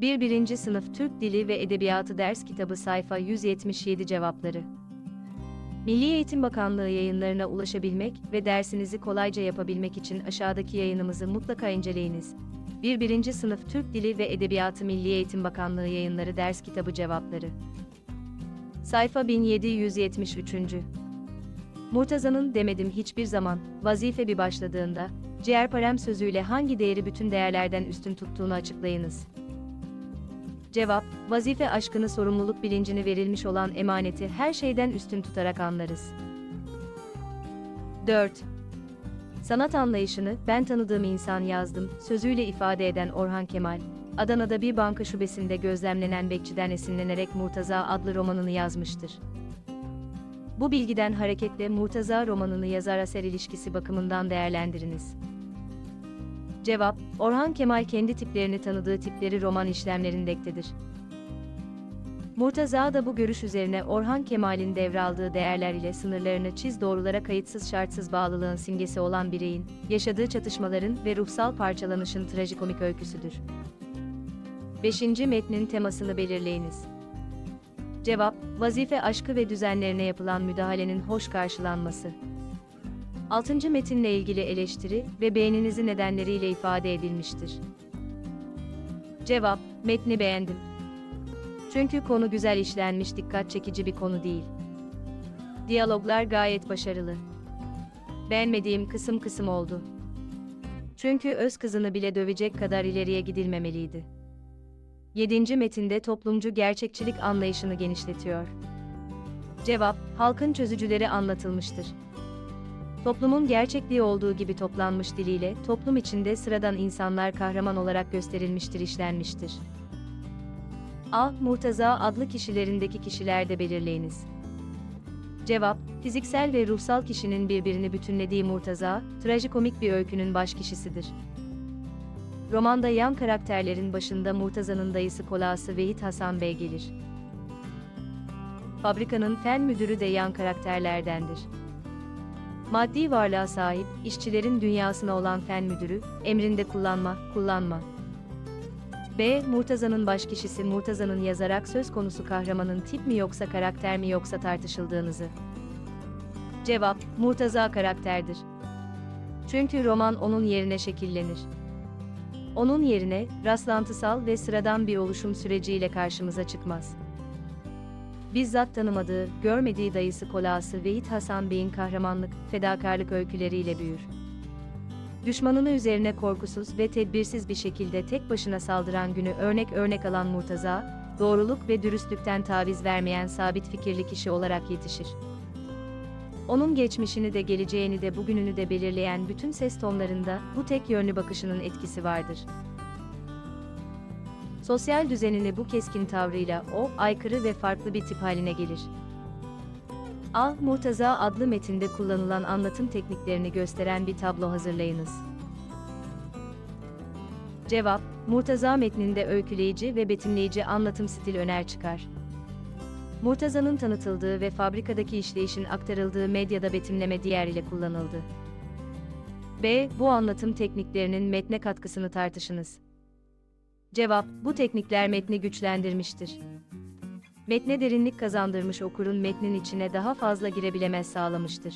1. 1. Sınıf Türk Dili ve Edebiyatı Ders Kitabı Sayfa 177 Cevapları Milli Eğitim Bakanlığı yayınlarına ulaşabilmek ve dersinizi kolayca yapabilmek için aşağıdaki yayınımızı mutlaka inceleyiniz. 1. 1. Sınıf Türk Dili ve Edebiyatı Milli Eğitim Bakanlığı yayınları Ders Kitabı Cevapları Sayfa 1773. Murtaza'nın demedim hiçbir zaman, vazife bir başladığında, ciğerparem sözüyle hangi değeri bütün değerlerden üstün tuttuğunu açıklayınız. Cevap, vazife aşkını sorumluluk bilincini verilmiş olan emaneti her şeyden üstün tutarak anlarız. 4. Sanat anlayışını ben tanıdığım insan yazdım sözüyle ifade eden Orhan Kemal, Adana'da bir banka şubesinde gözlemlenen bekçiden esinlenerek Murtaza adlı romanını yazmıştır. Bu bilgiden hareketle Murtaza romanını yazar-eser ilişkisi bakımından değerlendiriniz. Cevap, Orhan Kemal kendi tiplerini tanıdığı tipleri roman işlemlerindektedir. Murtaza da bu görüş üzerine Orhan Kemal'in devraldığı değerler ile sınırlarını çiz doğrulara kayıtsız şartsız bağlılığın simgesi olan bireyin, yaşadığı çatışmaların ve ruhsal parçalanışın trajikomik öyküsüdür. 5. Metnin temasını belirleyiniz. Cevap, vazife aşkı ve düzenlerine yapılan müdahalenin hoş karşılanması. 6. metinle ilgili eleştiri ve beğeninizi nedenleriyle ifade edilmiştir. Cevap, metni beğendim. Çünkü konu güzel işlenmiş dikkat çekici bir konu değil. Diyaloglar gayet başarılı. Beğenmediğim kısım kısım oldu. Çünkü öz kızını bile dövecek kadar ileriye gidilmemeliydi. 7. metinde toplumcu gerçekçilik anlayışını genişletiyor. Cevap, halkın çözücüleri anlatılmıştır. Toplumun gerçekliği olduğu gibi toplanmış diliyle toplum içinde sıradan insanlar kahraman olarak gösterilmiştir işlenmiştir. A. Murtaza adlı kişilerindeki kişilerde belirleyiniz. Cevap, fiziksel ve ruhsal kişinin birbirini bütünlediği Murtaza, trajikomik bir öykünün baş kişisidir. Romanda yan karakterlerin başında Murtaza'nın dayısı kolası Vehit Hasan Bey gelir. Fabrikanın fen müdürü de yan karakterlerdendir. Maddi varlığa sahip, işçilerin dünyasına olan fen müdürü, emrinde kullanma, kullanma. B. Murtaza'nın başkişisi Murtaza'nın yazarak söz konusu kahramanın tip mi yoksa karakter mi yoksa tartışıldığınızı. Cevap, Murtaza karakterdir. Çünkü roman onun yerine şekillenir. Onun yerine, rastlantısal ve sıradan bir oluşum süreciyle karşımıza çıkmaz. Bizzat tanımadığı, görmediği dayısı kolası Vehit Hasan Bey'in kahramanlık, fedakarlık öyküleriyle büyür. Düşmanını üzerine korkusuz ve tedbirsiz bir şekilde tek başına saldıran günü örnek örnek alan Murtaza, doğruluk ve dürüstlükten taviz vermeyen sabit fikirli kişi olarak yetişir. Onun geçmişini de geleceğini de bugününü de belirleyen bütün ses tonlarında bu tek yönlü bakışının etkisi vardır. Sosyal düzenini bu keskin tavrıyla o, aykırı ve farklı bir tip haline gelir. A. Murtaza adlı metinde kullanılan anlatım tekniklerini gösteren bir tablo hazırlayınız. Cevap, Murtaza metninde öyküleyici ve betimleyici anlatım stil öner çıkar. Murtaza'nın tanıtıldığı ve fabrikadaki işleyişin aktarıldığı medyada betimleme diğer ile kullanıldı. B. Bu anlatım tekniklerinin metne katkısını tartışınız. Cevap, bu teknikler metni güçlendirmiştir. Metne derinlik kazandırmış okurun metnin içine daha fazla girebilemez sağlamıştır.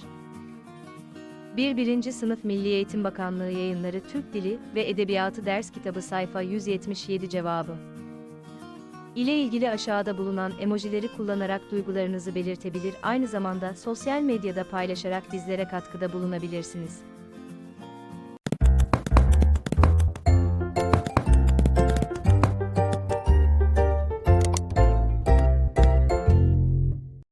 1. 1. Sınıf Milli Eğitim Bakanlığı Yayınları Türk Dili ve Edebiyatı Ders Kitabı sayfa 177 cevabı ile ilgili aşağıda bulunan emojileri kullanarak duygularınızı belirtebilir aynı zamanda sosyal medyada paylaşarak bizlere katkıda bulunabilirsiniz.